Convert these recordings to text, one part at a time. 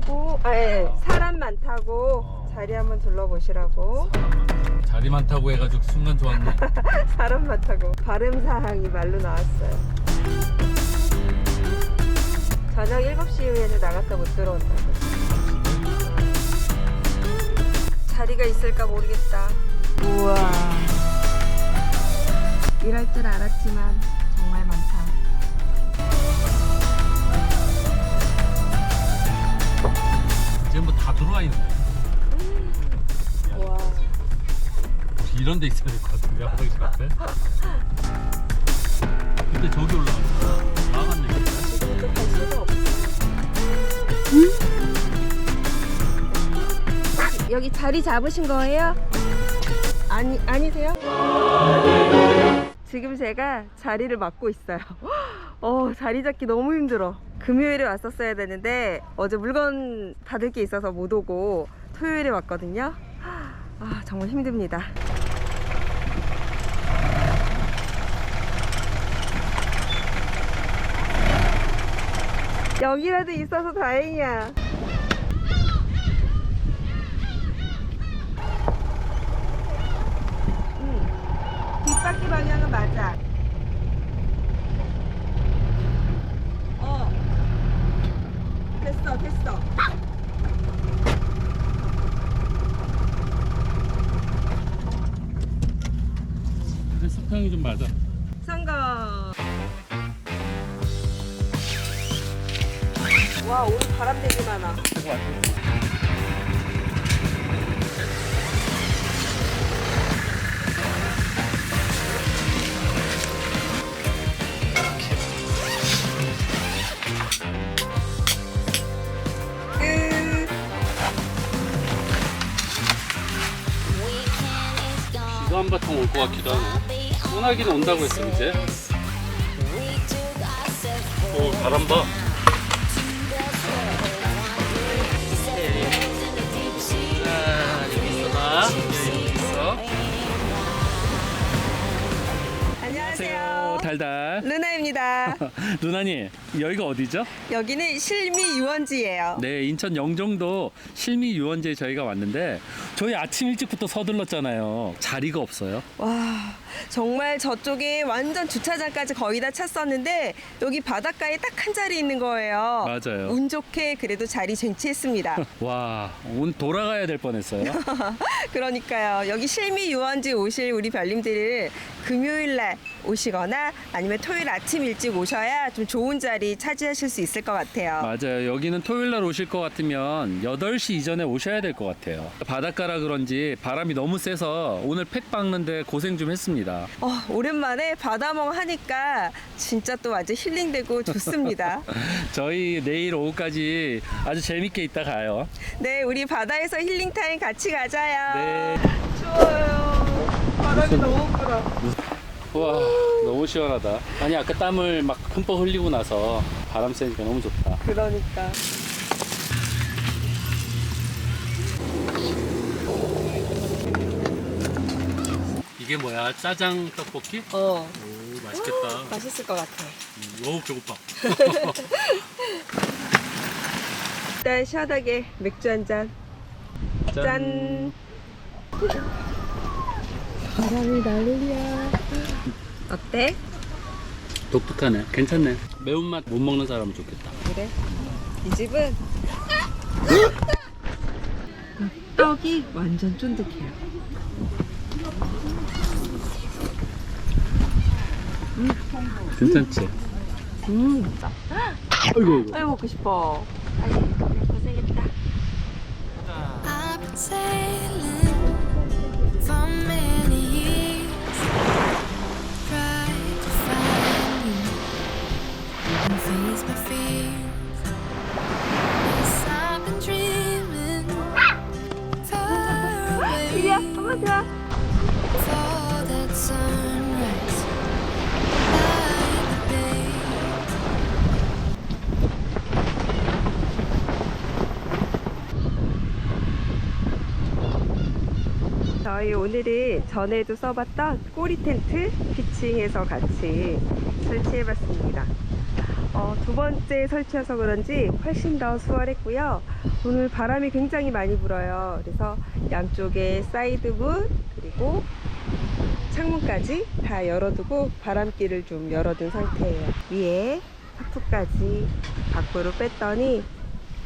자리 많다고, 아, 예, 사람 많다고 자리 한번 둘러보시라고. 자리 많다고 해가지고 순간 좋았네. 사람 많다고. 발음 사항이 말로 나왔어요. 저녁 7시 이후에는 나갔다 못 들어온다고. 자리가 있을까 모르겠다. 우와. 일할 줄 알았지만 들어와 있네. 우와. 혹시 이런 데 있어야 될 것 같은데 화장실 앞에. 근데 저기 올라갔어. 나갔네. 그냥. 지금도 갈 수가 없어. 여기 자리 잡으신 거예요? 아니 아니세요? 지금 제가 자리를 맡고 있어요. 어 자리 잡기 너무 힘들어. 금요일에 왔었어야 되는데 어제 물건 받을 게 있어서 못 오고 토요일에 왔거든요. 아 정말 힘듭니다. 여기라도 있어서 다행이야. 응. 뒷바퀴 방향은 맞아. 어. 됐어, 됐어. 근데 수평이 좀 맞아. 성공. 와, 오늘 바람 되게 많아. 끝. 비가 한바탕 올 것 같기도 하네. 소나기는 온다고 했어 이제. 오 바람 봐. 자 여기 있어 나. 여기 있어. 안녕하세요. 달달. 루나입니다. 누나님, 여기가 어디죠? 여기는 실미 유원지예요. 네, 인천 영종도 실미 유원지에 저희가 왔는데 저희 아침 일찍부터 서둘렀잖아요. 자리가 없어요. 와, 정말 저쪽에 완전 주차장까지 거의 다 찼었는데 여기 바닷가에 딱 한 자리 있는 거예요. 맞아요. 운 좋게 그래도 자리 쟁취했습니다. 와, 오늘 돌아가야 될 뻔했어요. 그러니까요. 여기 실미 유원지 오실 우리 별님들을 금요일 날 오시거나 아니면 토요일 아침 일찍 오셔야 좀 좋은 자리 차지하실 수 있을 것 같아요. 맞아요. 여기는 토요일 날 오실 것 같으면 8시 이전에 오셔야 될 것 같아요. 바닷가라 그런지 바람이 너무 세서 오늘 팩 박는데 고생 좀 했습니다. 어, 오랜만에 바다멍 하니까 진짜 또 아주 힐링되고 좋습니다. 저희 내일 오후까지 아주 재밌게 있다 가요. 네, 우리 바다에서 힐링 타임 같이 가자요. 네. 추워요. 바람이 너무 불어. 와 너무 시원하다 아니 아까 땀을 막 흠뻑 흘리고 나서 바람 쐬니까 너무 좋다 그러니까. 이게 뭐야 짜장 떡볶이? 어, 오 맛있겠다. 맛있을 것 같아. 음, 어우 배고파. 일단 시원하게 맥주 한 잔. 짠. 바람이 난리야. 어때? 독특하네. 괜찮네. 매운맛 못 먹는 사람은 좋겠다. 그래? 이 집은 떡이 완전 쫀득해요. 괜찮지? 음. 아이고. 아유 먹고 싶어. 아유 고생했다. 저희 오늘이 전에도 써봤던 꼬리 텐트 피칭해서 같이 설치해봤습니다. 어, 두 번째 설치해서 그런지 훨씬 더 수월했고요. 오늘 바람이 굉장히 많이 불어요. 그래서 양쪽에 사이드문 그리고 창문까지 다 열어두고 바람길을 좀 열어둔 상태예요. 위에 하프까지 밖으로 뺐더니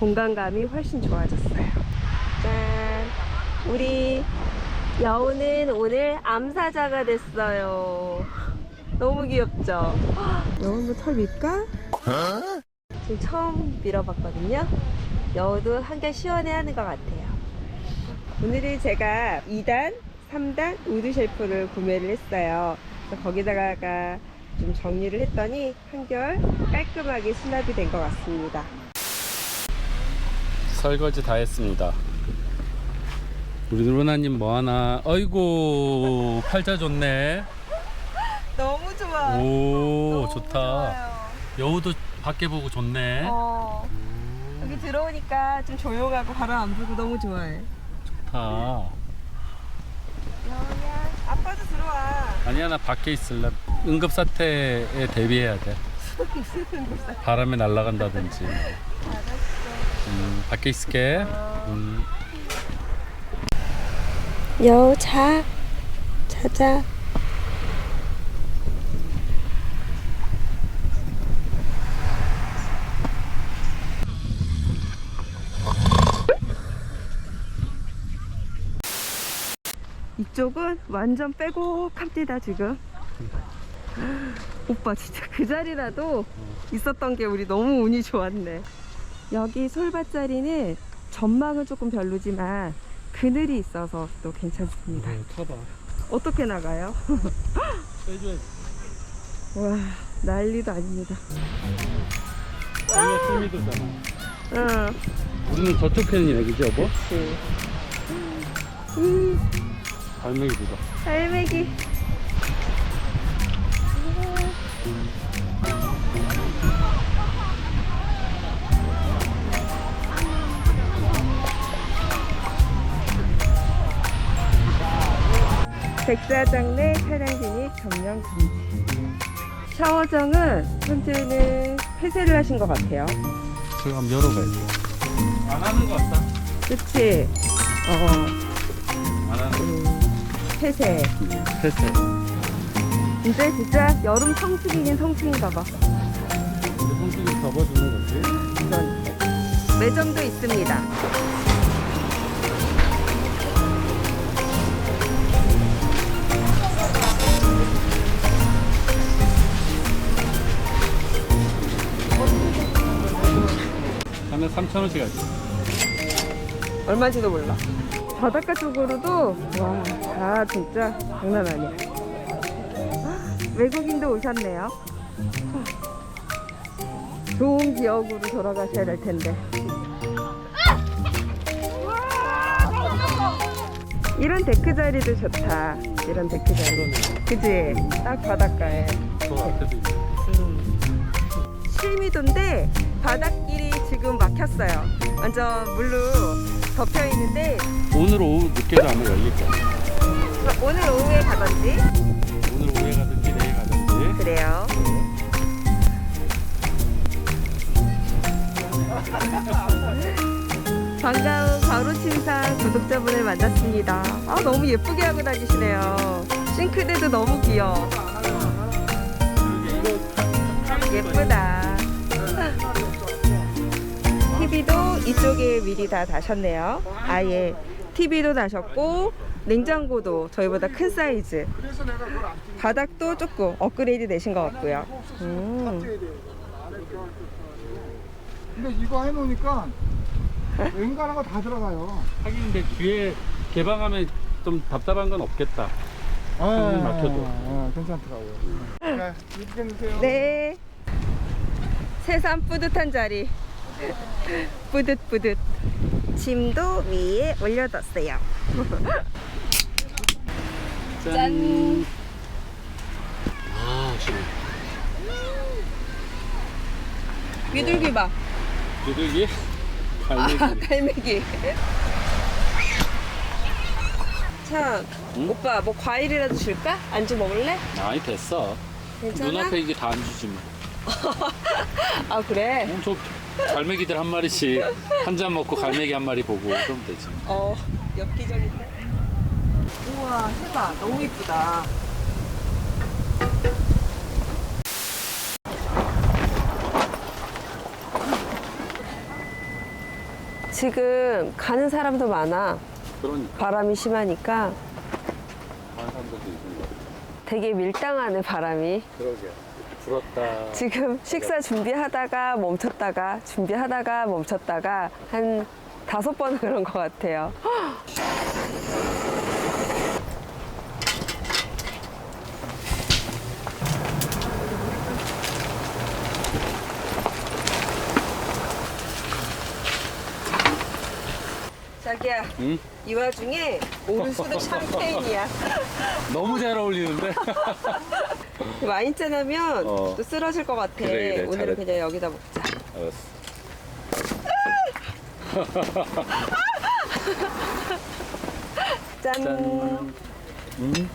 공간감이 훨씬 좋아졌어요. 짠! 우리 여우는 오늘 암사자가 됐어요. 너무 귀엽죠? 여우도 털 밀까? 지금 처음 밀어봤거든요. 여우도 한결 시원해하는 것 같아요. 오늘은 제가 2단, 3단 우드 쉘프를 구매를 했어요. 그래서 거기다가 좀 정리를 했더니 한결 깔끔하게 수납이 된 것 같습니다. 설거지 다 했습니다. 우리 루나님 뭐 하나? 어이구 팔자 좋네. 너무 좋아. 오 너무 좋다. 좋아요. 여우도 밖에 보고 좋네. 어, 여기 들어오니까 좀 조용하고 바람 안 불고 너무 좋아해. 좋다. 여우야, 아빠도 들어와. 아니야 나 밖에 있을래. 응급 사태에 대비해야 돼. 바람에 날아간다든지. 음, 밖에 있을게. 음. 여우 자, 자자. 이쪽은 완전 빼곡합니다 지금. 오빠 진짜 그 자리라도 있었던 게 우리 너무 운이 좋았네. 여기 솔밭자리는 전망은 조금 별로지만 그늘이 있어서 또 괜찮습니다. 네, 쳐봐. 어떻게 나가요? 빼줘야지. 와 난리도 아닙니다. 여기가 투미도잖아. 응, 우리는 저쪽 편이네, 그지 여보? 그렇지. 음, 갈매기 보자. 갈매기. 백사장 내 차량 진입 점령 금지. 샤워정은 현재는 폐쇄를 하신 것 같아요. 저기 한번 열어봐야 돼. 안 하는 것 같다. 그치? 어, 안 하는 음, 폐쇄. 패스. 이제 진짜 여름 성수기긴 성수기인가 봐. 근데 손수좀 접어주는 거지. 이런 매점도 있습니다. 하면 3,000원씩 하지. 얼마인지도 몰라. 바닷가 쪽으로도 와, 다 진짜 장난 아니야. 외국인도 오셨네요. 좋은 기억으로 돌아가셔야 될 텐데. 이런 데크 자리도 좋다. 이런 데크 자리. 그지? 딱 바닷가에. 있어. 실미도인데 바닷길이 지금 막혔어요. 완전 물로 덮여 있는데 오늘 오후 늦게도 아마 열릴 거야. 오늘 오후에 가던지 오늘 오후에 가든지 내일 가든지. 그래요. 반가운 바로친상 구독자분을 만났습니다. 아 너무 예쁘게 하고 다니시네요. 싱크대도 너무 귀여워. 예쁘다. TV도 이쪽에 미리 다 다셨네요. 아예 TV도 다셨고 냉장고도 저희보다 큰 사이즈. 바닥도 조금 업그레이드 되신 것 같고요. 음. 근데 이거 해놓으니까 웬간한 거 다 들어가요. 하긴 근데 뒤에 개방하면 좀 답답한 건 없겠다. 손님 막혀도. 아, 괜찮더라고요. 네, 드세요. 네. 새삼 뿌듯한 자리. 뿌듯뿌듯. 짐도 위에 올려뒀어요. 짠. 아, 시원. 비둘기 봐. 비둘기? 아, 갈매기. 갈매기. 참, 응? 오빠 뭐 과일이라도 줄까? 안주 먹을래? 아니, 됐어. 괜찮아? 눈앞에 이게 다 안 주지 뭐. 아 그래? 어, 저 갈매기들 한 마리씩 한 잔 먹고 갈매기 한 마리 보고 그러면 되지. 어, 엽기적인데. 우와, 해봐. 너무 이쁘다. 지금 가는 사람도 많아. 그러니까. 바람이 심하니까 많은 사람들도 있는 거 같아. 되게 밀당하는 바람이. 그러게. 불었다. 지금 식사 준비하다가 멈췄다가 준비하다가 멈췄다가 한 다섯 번 그런 것 같아요. 자기야, 응? 이 와중에 오른손은 샴페인이야. 너무 잘 어울리는데? 와인잔 하면 어. 또 쓰러질 것 같아. 그래, 그래, 오늘은 잘했다. 그냥 여기다 먹자. 알았어. 짠. 짠. 음,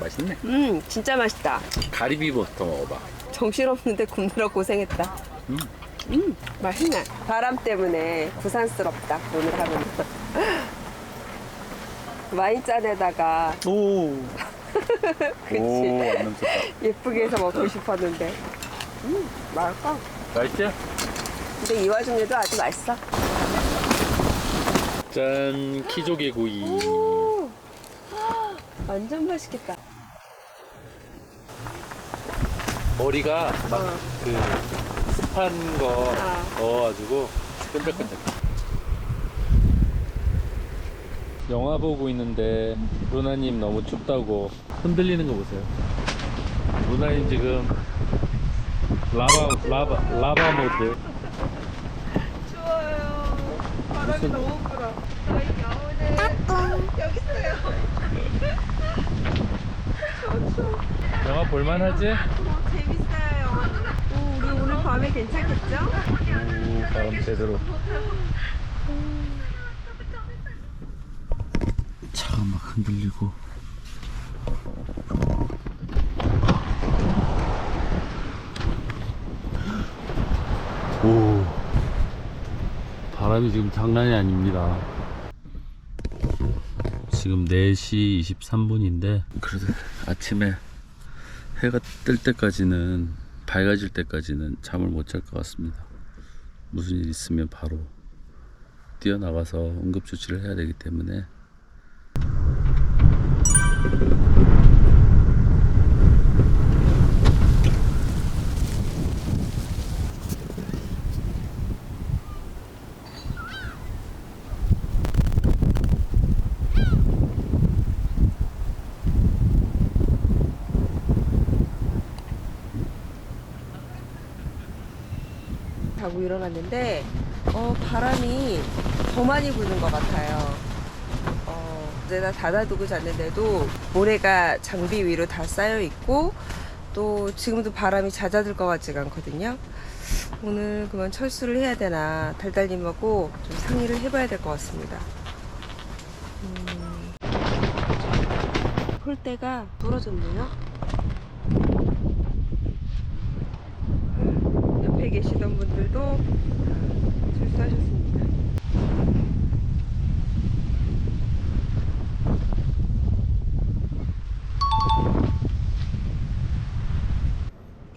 맛있네. 음, 진짜 맛있다. 가리비부터 먹어봐. 정신없는데 굽느라 고생했다. 음. 음, 맛있네. 바람 때문에 부산스럽다, 오늘 하루는. 와인잔에다가, 오. 그치. 오, 안 넘쳤다. 예쁘게 해서 먹고 싶었는데. 음, 맛있어. 맛있죠? 근데 이 와중에도 아주 맛있어. 짠, 키조개 구이. 오, 완전 맛있겠다. 머리가 막 어. 그 습한 거 아. 넣어가지고 끈적끈적. 영화 보고 있는데 루나님 너무 춥다고 흔들리는 거 보세요. 루나님 지금 라바 라바 라바 모드. 추워요. 바람이 무슨- 너무 불어. 저희 여우는 여기 있어요. 영화 볼만하지? 어, 재밌어요. 오, 우리 오늘 밤에 괜찮겠죠? 오 바람 제대로. 차가 막 흔들리고. 오 바람이 지금 장난이 아닙니다. 지금 4시 23분인데 그래도 아침에 해가 뜰 때까지는 밝아질 때까지는 잠을 못 잘 것 같습니다. 무슨 일 있으면 바로 뛰어나가서 응급조치를 해야 되기 때문에 일어났는데 어, 바람이 더 많이 부는 것 같아요. 어, 어제다 닫아두고 잤는데도 모래가 장비 위로 다 쌓여 있고 또 지금도 바람이 잦아들 것 같지가 않거든요. 오늘 그만 철수를 해야 되나 달달님하고 좀 상의를 해봐야 될 것 같습니다. 음, 폴대가 부러졌네요. 옆에 계시던 분들도 다 철수하셨습니다.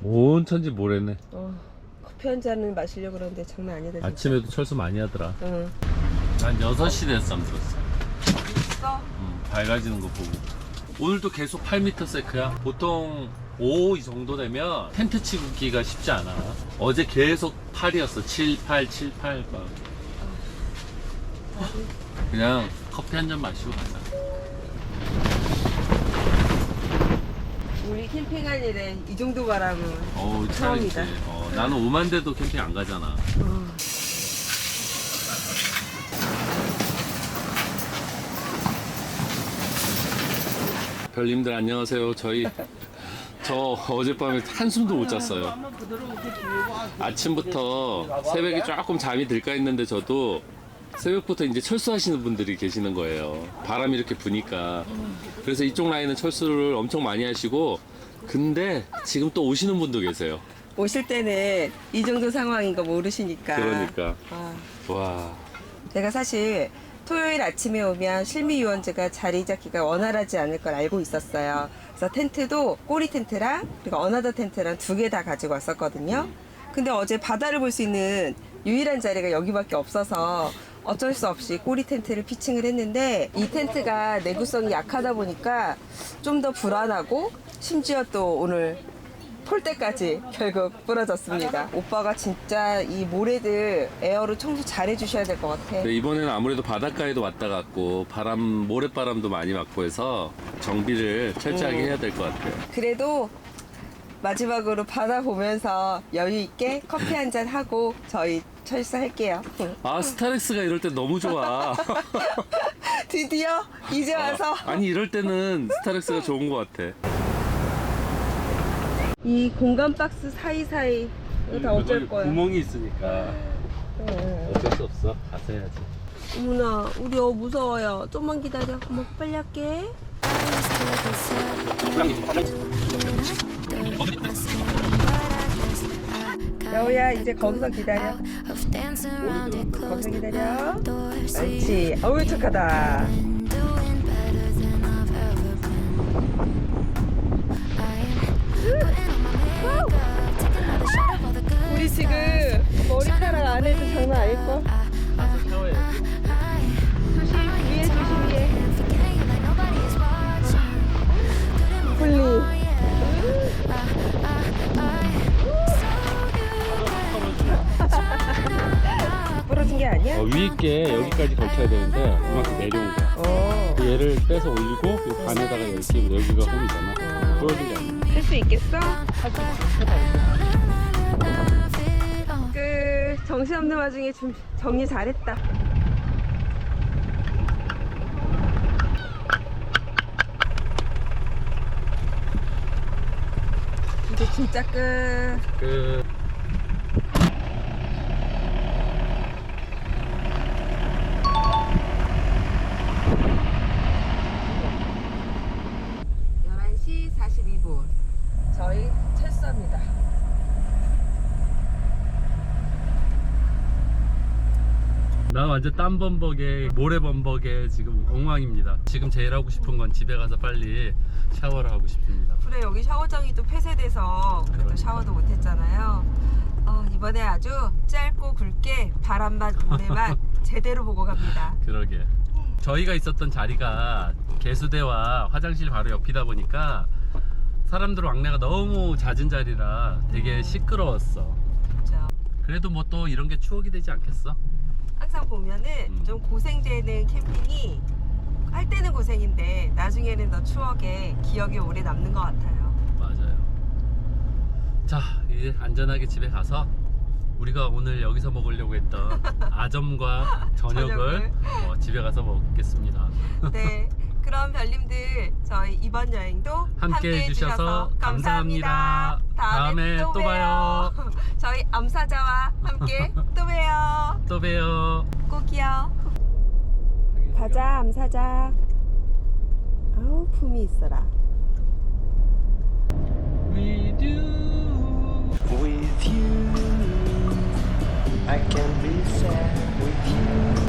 온 천지 모래네. 어, 커피 한 잔을 마시려고 그러는데 장난 아니다. 진짜. 아침에도 철수 많이 하더라. 응. 난 6시 돼서 잠들었어. 있어? 음, 밝아지는 거 보고. 오늘도 계속 8m 세크야. 보통 5 이 정도 되면 텐트 치기가 쉽지 않아. 어제 계속 8이었어. 7, 8, 7, 8. 막. 그냥 커피 한 잔 마시고 가자. 우리 캠핑할 일에 이 정도 바람은 어우, 처음이다. 차이지. 어, 나는 오만데도 캠핑 안 가잖아. 별님들 안녕하세요. 저희 저 어젯밤에 한숨도 못 잤어요. 아침부터 새벽에 조금 잠이 들까 했는데 저도 새벽부터 이제 철수하시는 분들이 계시는 거예요. 바람이 이렇게 부니까. 그래서 이쪽 라인은 철수를 엄청 많이 하시고 근데 지금 또 오시는 분도 계세요. 오실 때는 이 정도 상황인 거 모르시니까. 그러니까 아, 와 제가 사실 토요일 아침에 오면 실미 유원지가 자리 잡기가 원활하지 않을 걸 알고 있었어요. 그래서 텐트도 꼬리 텐트랑 그리고 어나더 텐트랑 두 개 다 가지고 왔었거든요. 근데 어제 바다를 볼 수 있는 유일한 자리가 여기밖에 없어서 어쩔 수 없이 꼬리 텐트를 피칭을 했는데 이 텐트가 내구성이 약하다 보니까 좀 더 불안하고 심지어 또 오늘 폴대까지 결국 부러졌습니다. 오빠가 진짜 이 모래들 에어로 청소 잘 해주셔야 될 것 같아. 네, 이번에는 아무래도 바닷가에도 왔다 갔고 바람 모래바람도 많이 맞고 해서 정비를 철저하게 해야 될 것 같아요. 그래도 마지막으로 바다 보면서 여유 있게 커피 한 잔 하고 저희 철수할게요. 아 스타렉스가 이럴 때 너무 좋아. 드디어 이제 와서 아니 이럴 때는 스타렉스가 좋은 것 같아. 이 공간 박스 사이사이 이거 다 어쩔 거야. 구멍이 있으니까 어쩔 수 없어. 가서 해야지. 어머나 우리 어 무서워요. 좀만 기다려. 엄마 빨리 할게. 여우야 이제 거기서 기다려. 거기서 기다려. 옳지. 어우 착하다. 우리 지금 머리카락 안 해도 장난 아닐걸? 있게 여기까지 걸쳐야 되는데 이만큼 내려온 거야. 어. 얘를 빼서 올리고 이 반에다가 이렇게 여기가 홈이잖아. 부러진 게 아니야. 할 수 있겠어? 끝. 정신없는 와중에 좀 정리 잘했다. 이제 진짜 끝. 그 열한 시 42분. 저희 철수합니다. 나 완전 땀 범벅에 모래 범벅에 지금 엉망입니다. 지금 제일 하고 싶은 건 집에 가서 빨리 샤워를 하고 싶습니다. 그래 여기 샤워장이 또 폐쇄돼서 그래도 그러니까. 샤워도 못했잖아요. 어, 이번에 아주 짧고 굵게 바람만 모래만 제대로 보고 갑니다. 그러게. 저희가 있었던 자리가 개수대와 화장실 바로 옆이다 보니까 사람들 왕래가 너무 잦은 자리라 되게 시끄러웠어. 그렇죠. 그래도 뭐 또 이런 게 추억이 되지 않겠어? 항상 보면은 음. 좀 고생되는 캠핑이 할 때는 고생인데 나중에는 더 추억에 기억이 오래 남는 것 같아요. 맞아요. 자, 이제 안전하게 집에 가서 우리가 오늘 여기서 먹으려고 했던 아점과 저녁을 저녁을. 어, 집에 가서 먹겠습니다. 네. 그럼 별님들 저희 이번 여행도 함께 해주셔서 감사합니다. 다음에 또 봐요. 저희 암사자와 함께 또 봬요. 또 봬요. 꼭이요. 가자 암사자. 아우 품이 있어라. We do. With you, I can be sad with you.